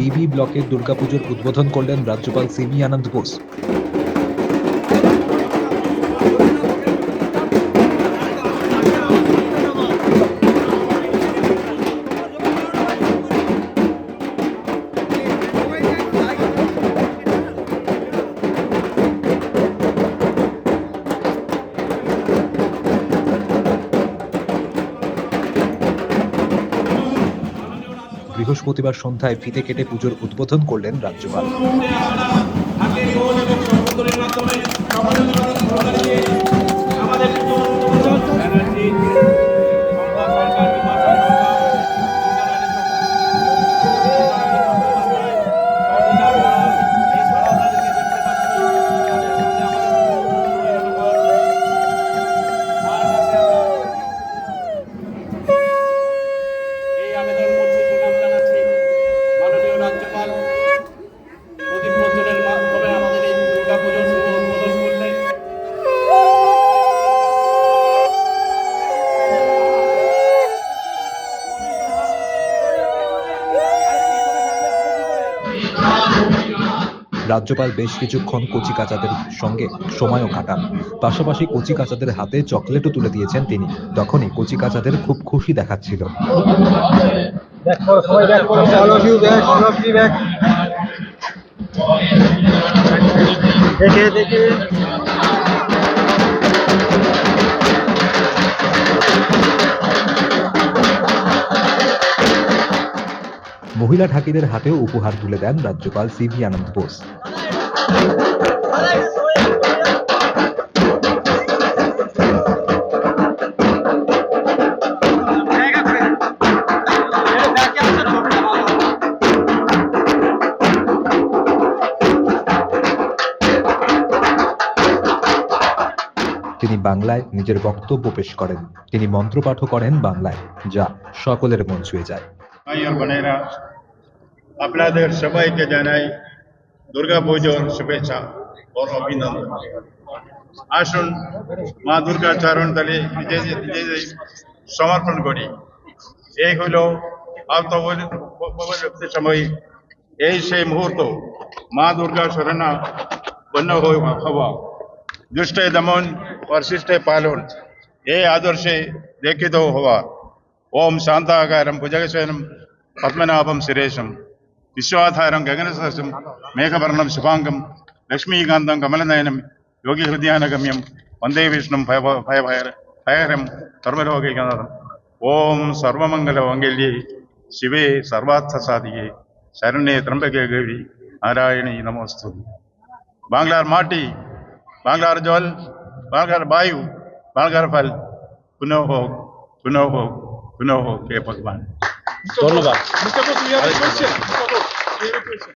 DB ব্লকে দুর্গাপুজোর উদ্বোধন করলেন রাজ্যপাল সিভি আনন্দ বোস। বৃহস্পতিবার সন্ধ্যায় ফিতে কেটে পুজোর উদ্বোধন করলেন রাজ্যপাল। রাজ্যপাল বেশ কিছুক্ষণ কচি কাচাদের সঙ্গে সময়ও কাটান। পাশাপাশি কচি কাচাদের হাতে চকলেটও তুলে দিয়েছেন তিনি। তখনই কচি কাচাদের খুব খুশি দেখাচ্ছিল। দেখে করো মহিলা ঠাকিদের হাতেও উপহার তুলে দেন রাজ্যপাল সিভি আনন্দ বোস। তিনি বাংলায় নিজের বক্তব্য পেশ করেন। তিনি মন্ত্রপাঠও করেন বাংলায়, যা সকলের মন ছুঁয়ে যায়। अपन सबा के जाना दुर्गा पूजन शुभे और अभिनंदन। आसन माँ दुर्गा चरण तीजे समर्पण करी। एक हल, अब तो समय यही मुहूर्त माँ दुर्गा शरणा बन्न हो दुष्ट दमन परशिष्ट पालन, ये आदर्श देखित हवा। ओम शांताकार भुजगशनम पद्मनाभम सुरेशम വിശ്വാധാരം ഗഗനസദൃശം മേഘഭരണം ശുഭാംഗം ലക്ഷ്മീകാന്തം കമലനയനം യോഗീഹൃദ്യാനഗമ്യം വന്ദേ വിഷ്ണു ഭയ ഭയഭയ ഓം സർവലോകൈകനാഥം ഓം ശിവേ സർവാർത്ഥസാധികേ ശരണേ ത്രംബകേ ഗവി നാരായണി നമോസ്തു. ബാംഗ്ലാർ മാട്ടി ബാംഗ്ലാർ ജോൽ ബാംഗ്ലാർ വായു ബാംഗ്ലാർ ഫൽ പുനോഹോ പുനോഹോ പുനോഹോ കേ ഭഗവാൻ. Следующий.